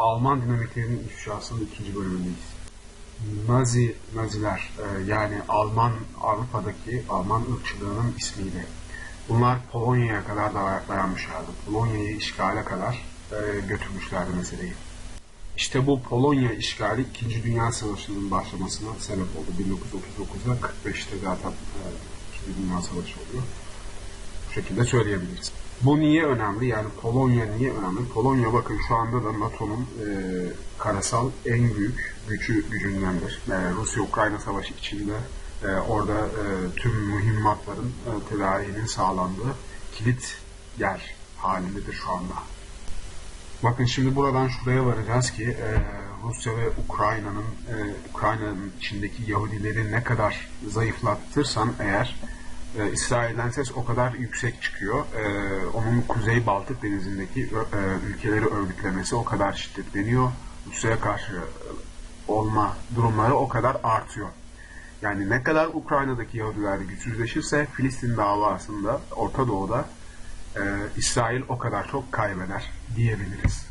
Alman dinamiklerinin ifşasının ikinci bölümündeyiz. Nazi, Naziler e, yani Alman Avrupa'daki Alman ırkçılığının ismiyle. Bunlar Polonya'ya kadar da dayanmışlardı. Polonya'yı işgale kadar e, götürmüşlerdi meseleyi. İşte bu Polonya işgali 2. Dünya Savaşı'nın başlamasına sebep oldu. 1939'da 45'te zaten e, 2. Dünya Savaşı oluyor. Şekilde söyleyebiliriz. Bu niye önemli? Yani Polonya niye önemli? Polonya bakın şu anda da NATO'nun e, karasal en büyük gücü gücündendir. E, Rusya-Ukrayna savaşı içinde e, orada e, tüm mühimmatların e, tedariğinin sağlandığı kilit yer halindedir şu anda. Bakın şimdi buradan şuraya varacağız ki e, Rusya ve Ukrayna'nın e, Ukrayna'nın içindeki Yahudileri ne kadar zayıflatırsan eğer e, İsrail'den ses o kadar yüksek çıkıyor. E, onun Kuzey Baltık Denizi'ndeki e, ülkeleri örgütlemesi o kadar şiddetleniyor. Rusya'ya karşı olma durumları o kadar artıyor. Yani ne kadar Ukrayna'daki Yahudiler güçsüzleşirse Filistin davasında Orta Doğu'da e, İsrail o kadar çok kaybeder diyebiliriz.